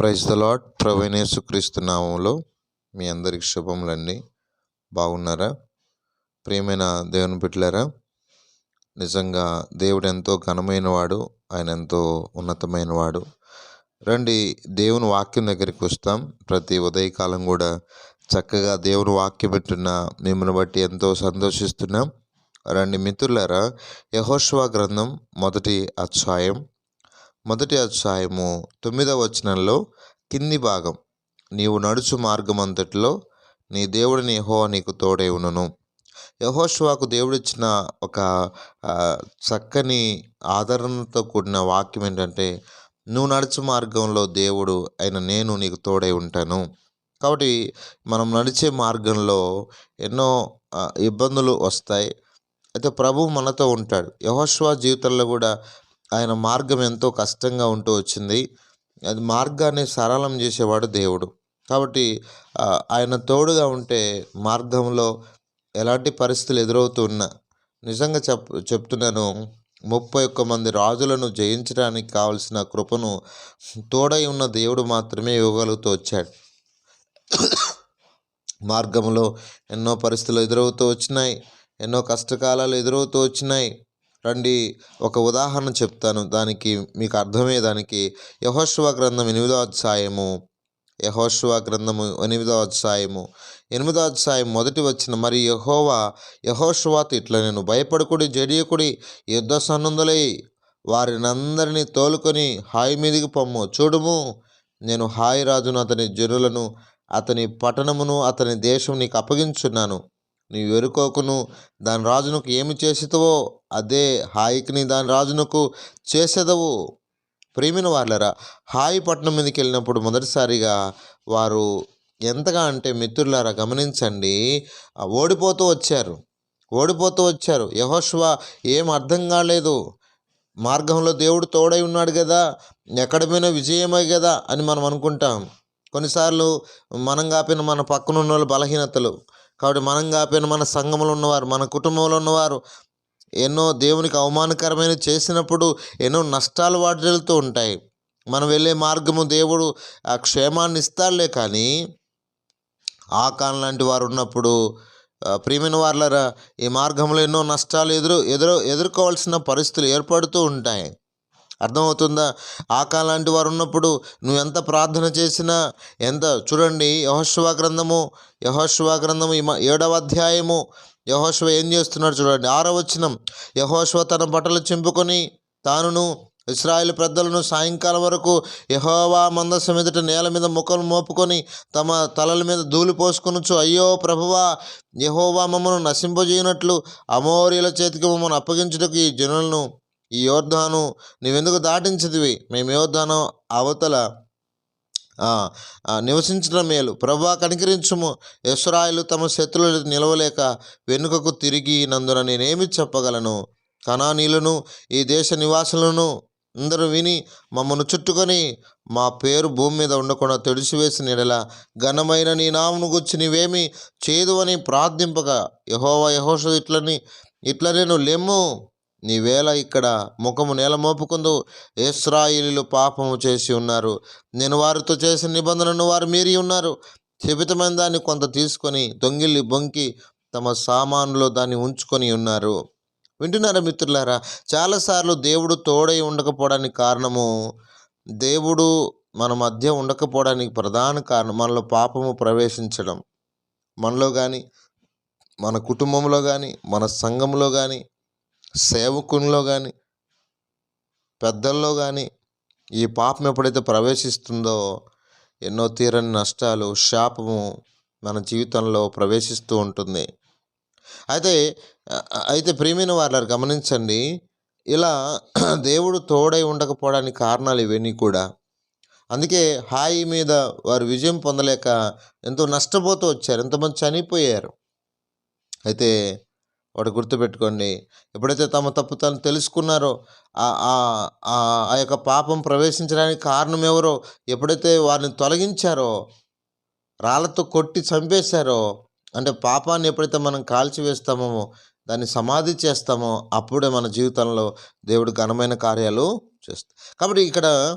Praise the lord ప్రవీణేశుక్రీస్తు నామంలో మీ అందరికి శుభములండి. బాగున్నారా? ప్రియమైన దేవుని బిడ్డలారా నిజంగా దేవుడు ఎంతో ఘనమైన వాడు ఆయన ఎంతో ఉన్నతమైన వాడు రండి దేవుని వాక్యం దగ్గరికి వస్తాం. ప్రతి ఉదయకాలం కూడా చక్కగా దేవుని వాక్యం పెట్టున్న మిమ్మల్ని బట్టి ఎంతో సంతోషిస్తున్నాం. రండి మిత్రులారా యహోష్వా గ్రంథం మొదటి అధ్యాయం మొదటి అధ్యాయము తొమ్మిదవ వచనంలో కింది భాగం. నీవు నడుచు మార్గమంతటిలో నీ దేవుడిని యహో నీకు తోడై ఉన్నను. యహోష్వాకు దేవుడిచ్చిన ఒక చక్కని ఆదరణతో కూడిన వాక్యం ఏంటంటే నువ్వు నడుచు మార్గంలో దేవుడు అయిన నేను నీకు తోడై ఉంటాను. కాబట్టి మనం నడిచే మార్గంలో ఎన్నో ఇబ్బందులు వస్తాయి. అయితే ప్రభు మనతో ఉంటాడు. యహోష్వా జీవితంలో కూడా ఆయన మార్గం ఎంతో కష్టంగా ఉంటూ వచ్చింది. అది మార్గాన్ని సరళం చేసేవాడు దేవుడు. కాబట్టి ఆయన తోడుగా ఉంటే మార్గంలో ఎలాంటి పరిస్థితులు ఎదురవుతున్నా నిజంగా చెప్ చెప్తున్నాను ముప్పై ఒక్క మంది రాజులను జయించడానికి కావలసిన కృపను తోడై ఉన్న దేవుడు మాత్రమే ఇవ్వగలుగుతూ వచ్చాడు. మార్గంలో ఎన్నో పరిస్థితులు ఎదురవుతూ వచ్చినాయి ఎన్నో కష్టకాలాలు ఎదురవుతూ వచ్చినాయి. రండి ఒక ఉదాహరణ చెప్తాను. దానికి మీకు అర్థమయ్యేదానికి యహోశివ గ్రంథం ఎనిమిదో అధ్యాయము. యహోశివ గ్రంథము ఎనిమిదో అధ్యాయము. ఎనిమిదో అధ్యాయం మొదటి వచ్చిన మరి యహోవా యహోశివాతో ఇట్లా నేను భయపడకుడి జడియకుడి యుద్ధ సన్నుందులై వారినందరినీ తోలుకొని హాయి మీదికి పొమ్ము. చూడుము నేను హాయి రాజును అతని జనులను అతని పట్టణమును అతని దేశం నీకు అప్పగించున్నాను. నీ ఎరుకోకును దాని రాజునకు ఏమి చేసితవో అదే హాయికిని దాని రాజునకు చేసేదవు. ప్రేమిన వాళ్ళరా హాయి పట్టణం మీదకి వెళ్ళినప్పుడు మొదటిసారిగా వారు ఎంతగా అంటే మిత్రులారా గమనించండి ఓడిపోతూ వచ్చారు. ఓడిపోతూ వచ్చారు. యహోష్వ ఏం అర్థం కాలేదు. మార్గంలో దేవుడు తోడై ఉన్నాడు కదా ఎక్కడ పోయినా విజయమే కదా అని మనం అనుకుంటాం. కొన్నిసార్లు మనం కాపిన మన పక్కన ఉన్న వాళ్ళు బలహీనతలు. కాబట్టి మనం కాపిన మన సంఘంలో ఉన్నవారు మన కుటుంబంలో ఉన్నవారు ఎన్నో దేవునికి అవమానకరమైన చేసినప్పుడు ఎన్నో నష్టాలు వాటిల్తూ ఉంటాయి. మనం వెళ్ళే మార్గము దేవుడు ఆ క్షేమాన్ని ఇస్తాడులే కానీ ఆ లాంటి వారు ఉన్నప్పుడు ప్రియమైన వాళ్ళరా ఈ మార్గంలో ఎన్నో నష్టాలు ఎదురు ఎదురు ఎదుర్కోవాల్సిన పరిస్థితులు ఏర్పడుతూ ఉంటాయి. అర్థమవుతుందా? ఆకా లాంటి వారు ఉన్నప్పుడు నువ్వు ఎంత ప్రార్థన చేసినా ఎంత చూడండి యహోశివ గ్రంథము యహోశివ గ్రంథము ఈ మ- ఏడవ అధ్యాయము యహోశివ ఏం చేస్తున్నాడు చూడండి. ఆరో వచ్చినం యహోశివ తన బట్టలు చింపుకొని తానును ఇస్రాయేల్ పెద్దలను సాయంకాలం వరకు యహోవా మందస్సు మీదట నేల మీద ముఖం మోపుకొని తమ తలల మీద ధూళి పోసుకొనొచ్చు అయ్యో ప్రభువా యహోవా మమ్మను నశింపజేయనట్లు అమోరియల చేతికి మమ్మల్ని అప్పగించుటకు ఈ జనులను ఈ యోర్ధాను నీవెందుకు దాటించదివి మేము యోర్ధాను అవతల నివసించడం మేలు. ప్రభా కనికరించుము. యశ్వరాయలు తమ శత్రువులు నిలవలేక వెనుకకు తిరిగి నందున నేనేమి చెప్పగలను? కణానీలను ఈ దేశ నివాసులను అందరూ విని మమ్మను చుట్టుకొని మా పేరు భూమి మీద ఉండకుండా తెడిసివేసిన ఎడల ఘనమైన నీ నామును గుచ్చి నీవేమి చేదు అని ప్రార్థింపగా యహోవా యహోష ఇట్లని ఇట్లా నేను లెమ్ము. నీవేళ ఇక్కడ ముఖము నేల మోపుకుందు ఇస్రాయిలీలు పాపము చేసి ఉన్నారు. నేను వారితో చేసిన నిబంధనను వారు మీరి ఉన్నారు. చెబితమైన దాన్ని కొంత తీసుకొని దొంగిల్లి బొంకి తమ సామానులో దాన్ని ఉంచుకొని ఉన్నారు. వింటున్నారా మిత్రులారా? చాలాసార్లు దేవుడు తోడై ఉండకపోవడానికి కారణము దేవుడు మన మధ్య ఉండకపోవడానికి ప్రధాన కారణం మనలో పాపము ప్రవేశించడం. మనలో కానీ మన కుటుంబంలో కానీ మన సంఘంలో కానీ సేవకుల్లో కానీ పెద్దల్లో కానీ ఈ పాపం ఎప్పుడైతే ప్రవేశిస్తుందో ఎన్నో తీరని నష్టాలు శాపము మన జీవితంలో ప్రవేశిస్తూ ఉంటుంది. అయితే అయితే ప్రియమైన వారు గమనించండి. ఇలా దేవుడు తోడై ఉండకపోవడానికి కారణాలు ఇవన్నీ కూడా. అందుకే హాయి మీద వారు విజయం పొందలేక ఎంతో నష్టపోతూ వచ్చారు. ఎంతమంది చనిపోయారు. అయితే వాడు గుర్తుపెట్టుకోండి. ఎప్పుడైతే తమ తప్పు తను తెలుసుకున్నారో ఆ- ఆ- ఆ యొక్క పాపం ప్రవేశించడానికి కారణం ఎవరో ఎప్పుడైతే వారిని తొలగించారో రాళ్ళతో కొట్టి చంపేశారో అంటే పాపాన్ని ఎప్పుడైతే మనం కాల్చివేస్తామో దాన్ని సమాధి చేస్తామో అప్పుడే మన జీవితంలో దేవుడు ఘనమైన కార్యాలు చేస్తాయి కాబట్టి ఇక్కడ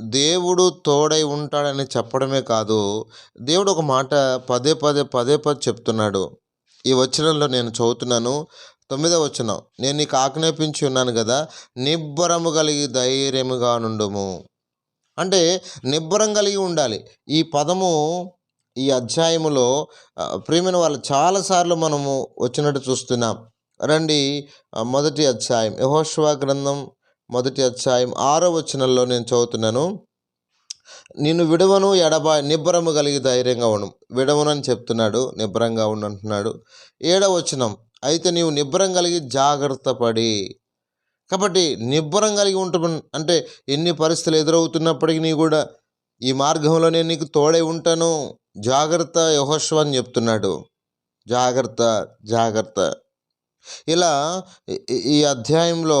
దేవుడు తోడై ఉంటాడని చెప్పడమే కాదు దేవుడు ఒక మాట పదే పదే పదే పదే చెప్తున్నాడు. ఈ వచనంలో నేను చదువుతున్నాను. తొమ్మిదవ వచనం. నేను నీకు ఆజ్ఞాపించి ఉన్నాను కదా నిబ్బరము కలిగి ధైర్యముగా నుండుము. అంటే నిబ్బరం కలిగి ఉండాలి. ఈ పదము ఈ అధ్యాయములో ఆ, ప్రియమైన వాళ్ళు చాలాసార్లు మనము వచ్చినట్టు చూస్తున్నాం. రండి మొదటి అధ్యాయం. యహోష్వా గ్రంథం మొదటి అధ్యాయం ఆరో వచనంలో నేను చదువుతున్నాను. నిన్ను విడవను ఎడబా నిబ్బరము కలిగి ధైర్యంగా ఉండు. విడవనని చెప్తున్నాడు నిబ్బరంగా ఉండు అంటున్నాడు. ఏడవచనం అయితే నీవు నిబ్బరం కలిగి జాగ్రత్త పడి. కాబట్టి నిబ్బరం కలిగి ఉంటాం అంటే ఎన్ని పరిస్థితులు ఎదురవుతున్నప్పటికీ నీ కూడా ఈ మార్గంలో నేను నీకు తోడై ఉంటాను. జాగ్రత్త యహోశ్వ అని చెప్తున్నాడు. జాగ్రత్త జాగ్రత్త. ఇలా ఈ అధ్యాయంలో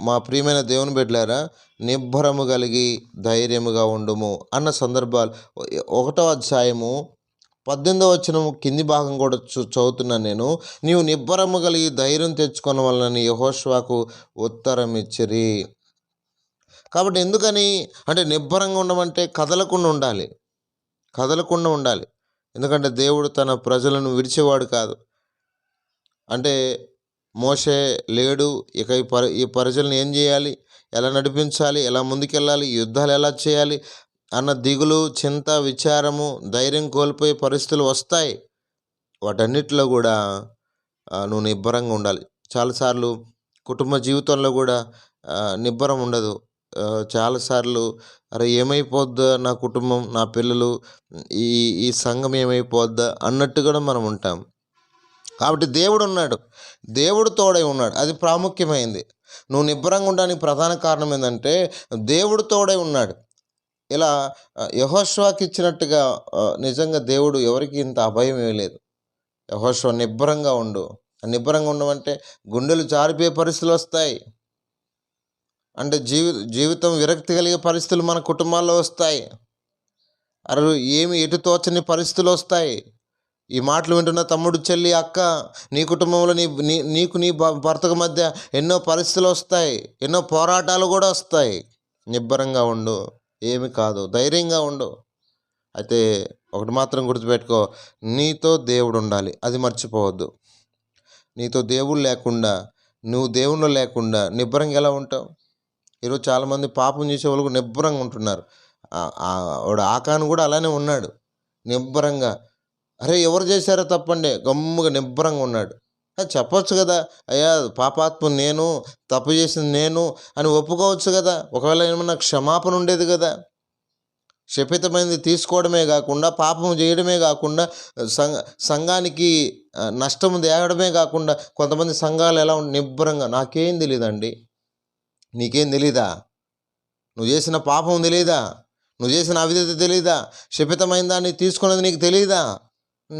మా ప్రియమైన దేవుని బిడ్డలారా నిబ్బరము కలిగి ధైర్యముగా ఉండుము అన్న సందర్భాలు. ఒకటో అధ్యాయము పద్దెనిమిదవ వచనం కింది భాగం కూడా చూ చదువుతున్నాను నేను. నీవు నిబ్బరము కలిగి ధైర్యం తెచ్చుకున్న వలన యహోష్వాకు ఉత్తరం ఇచ్చిరి. కాబట్టి ఎందుకని? అంటే నిబ్బరంగా ఉండమంటే కదలకుండా ఉండాలి. కదలకుండా ఉండాలి. ఎందుకంటే దేవుడు తన ప్రజలను విడిచేవాడు కాదు. అంటే మోసే లేడు. ఇక ఈ పర ఈ ప్రజలను ఏం చేయాలి? ఎలా నడిపించాలి? ఎలా ముందుకెళ్ళాలి? యుద్ధాలు ఎలా చేయాలి? అన్న దిగులు చింత విచారము ధైర్యం కోల్పోయే పరిస్థితులు వస్తాయి. వాటన్నిటిలో కూడా నువ్వు నిబ్బరంగా ఉండాలి. చాలాసార్లు కుటుంబ జీవితంలో కూడా నిబ్బరం ఉండదు. చాలాసార్లు అరే ఏమైపోద్దా నా కుటుంబం నా పిల్లలు? ఈ ఈ సంఘం ఏమైపోద్దా? అన్నట్టు కూడా మనం ఉంటాం. కాబట్టి దేవుడు ఉన్నాడు. దేవుడు తోడై ఉన్నాడు. అది ప్రాముఖ్యమైంది. నువ్వు నిబ్బరంగా ఉండడానికి ప్రధాన కారణం ఏంటంటే దేవుడు తోడై ఉన్నాడు. ఇలా యహోష్వాకి ఇచ్చినట్టుగా నిజంగా దేవుడు ఎవరికి ఇంత అభయం లేదు. యహోశ్వ నిబ్బరంగా ఉండు. నిబ్బరంగా ఉండమంటే గుండెలు జారిపోయే పరిస్థితులు వస్తాయి. అంటే జీవి జీవితం విరక్తి కలిగే పరిస్థితులు మన కుటుంబాల్లో వస్తాయి. అరే ఏమి ఎటు తోచని పరిస్థితులు వస్తాయి. ఈ మాటలు వింటున్న తమ్ముడు చెల్లి అక్క నీ కుటుంబంలో నీ నీ నీకు నీ భర్తకు మధ్య ఎన్నో పరిస్థితులు వస్తాయి ఎన్నో పోరాటాలు కూడా వస్తాయి. నిబ్బరంగా ఉండు. ఏమి కాదు. ధైర్యంగా ఉండు. అయితే ఒకటి మాత్రం గుర్తుపెట్టుకో. నీతో దేవుడు ఉండాలి. అది మర్చిపోవద్దు. నీతో దేవుడు లేకుండా నువ్వు దేవుళ్ళు లేకుండా నిబ్బరంగా ఎలా ఉంటావు? ఈరోజు చాలామంది పాపం చేసే వాళ్ళు నిబ్బరంగా ఉంటున్నారు. ఆ- వాడు ఆకాను కూడా అలానే ఉన్నాడు. నిబ్బరంగా అరే ఎవరు చేశారో తప్పండి. గమ్ముగా నిబ్బరంగా ఉన్నాడు. అది చెప్పొచ్చు కదా. అయ్యా పాపాత్మ నేను తప్పు చేసింది నేను అని ఒప్పుకోవచ్చు కదా. ఒకవేళ ఏమన్నా క్షమాపణ ఉండేది కదా. క్షపితమైంది తీసుకోవడమే కాకుండా పాపం చేయడమే కాకుండా సంఘ సంఘానికి నష్టం తేగడమే కాకుండా కొంతమంది సంఘాలు ఎలా ఉండి నిబ్బరంగా నాకేం తెలియదండి నీకేం తెలీదా? నువ్వు చేసిన పాపం తెలీదా? నువ్వు చేసిన అవిధత తెలీదా? శపితమైన దాన్ని తీసుకున్నది నీకు తెలీదా?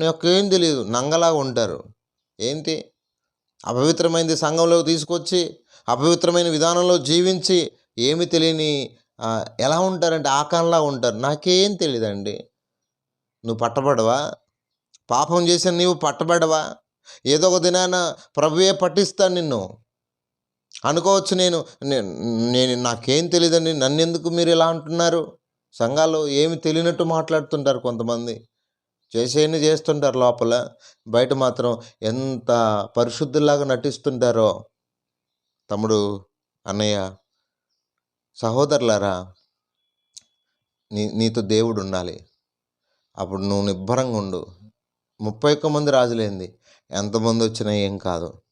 నాకేం తెలియదు నంగలాగా ఉంటారు. ఏంటి? అపవిత్రమైనది సంఘంలోకి తీసుకొచ్చి అపవిత్రమైన విధానంలో జీవించి ఏమి తెలియని ఎలా ఉంటారంటే ఆకారంలా ఉంటారు. నాకేం తెలియదండి నువ్వు పట్టబడవా? పాపం చేసిన నీవు పట్టబడవా? ఏదో ఒక దినాన ప్రభువే పట్టిస్తాను నిన్ను. అనుకోవచ్చు నేను నేను నాకేం తెలియదండి నన్ను ఎందుకు మీరు ఇలా అంటున్నారు? సంఘాల్లో ఏమి తెలియనట్టు మాట్లాడుతుంటారు కొంతమంది. చేసేయని చేస్తుంటారు లోపల. బయట మాత్రం ఎంత పరిశుద్ధులాగా నటిస్తుంటారో. తమ్ముడు అన్నయ్య సహోదరులారా నీ నీతో దేవుడు ఉండాలి. అప్పుడు నువ్వు నిబ్బరంగా ఉండు. ముప్పై ఒక్క మంది రాజులేంది. ఎంతమంది వచ్చినా ఏం కాదు.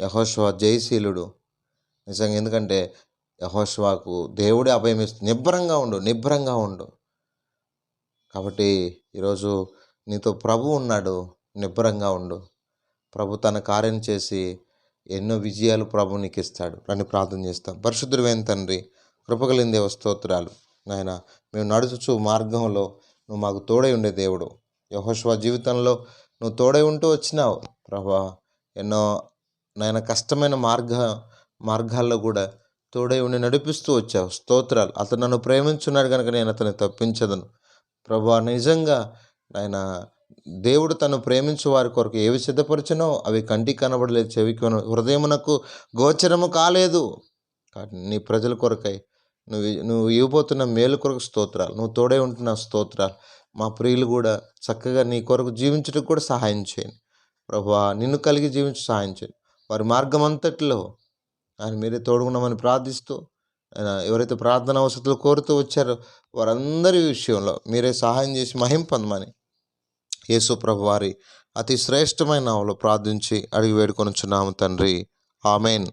యహోష్వా జయశీలుడు. నిజంగా ఎందుకంటే యహోష్వాకు దేవుడే అభయమిస్తుంది నిబ్బరంగా ఉండు నిబ్బరంగా ఉండు. కాబట్టి ఈరోజు నీతో ప్రభు ఉన్నాడు నిబ్బరంగా ఉండు. ప్రభు తన కార్యం చేసి ఎన్నో విజయాలు ప్రభు నీకు ఇస్తాడు అని ప్రార్థన చేస్తాం. పరిశుద్ధుడైన తండ్రి కృపగలిందే దేవ స్తోత్రాలు. నాయన మేము నడుచుచు మార్గంలో నువ్వు మాకు తోడై ఉండే దేవుడు. యహోశ్వ జీవితంలో నువ్వు తోడై ఉంటూ వచ్చినావు. ప్రభా ఎన్నో నాయన కష్టమైన మార్గ మార్గాల్లో కూడా తోడై ఉండి నడిపిస్తూ వచ్చావు. స్తోత్రాలు. అతను నన్ను ప్రేమించున్నాడు కనుక నేను అతన్ని తప్పించదను. ప్రభా నిజంగా ఆయన దేవుడు తను ప్రేమించు వారి కొరకు ఏవి సిద్ధపరిచినో అవి కంటికి కనబడలేదు. చెవికి హృదయమునకు గోచరము కాలేదు. నీ ప్రజల కొరకై నువ్వు నువ్వు ఇవ్వబోతున్న మేలు కొరకు స్తోత్రాలు నువ్వు తోడే ఉంటున్న స్తోత్రాలు మా ప్రియులు కూడా చక్కగా నీ కొరకు జీవించడానికి కూడా సహాయం చేయండి. ప్రభా నిన్ను కలిగి జీవించి సహాయం చేయండి. వారి మార్గం అంతట్లో ఆయన మీరే తోడుగున్నామని ప్రార్థిస్తూ ఎవరైతే ప్రార్థన అవసరాలు కోరుతూ వచ్చారో వారందరి విషయంలో మీరే సహాయం చేసి మహింపొందమని యేసు ప్రభు వారి అతి శ్రేష్టమైన నావలో ప్రార్థించి అడిగి వేడుకొనుచున్నాము తండ్రి. ఆమెన్.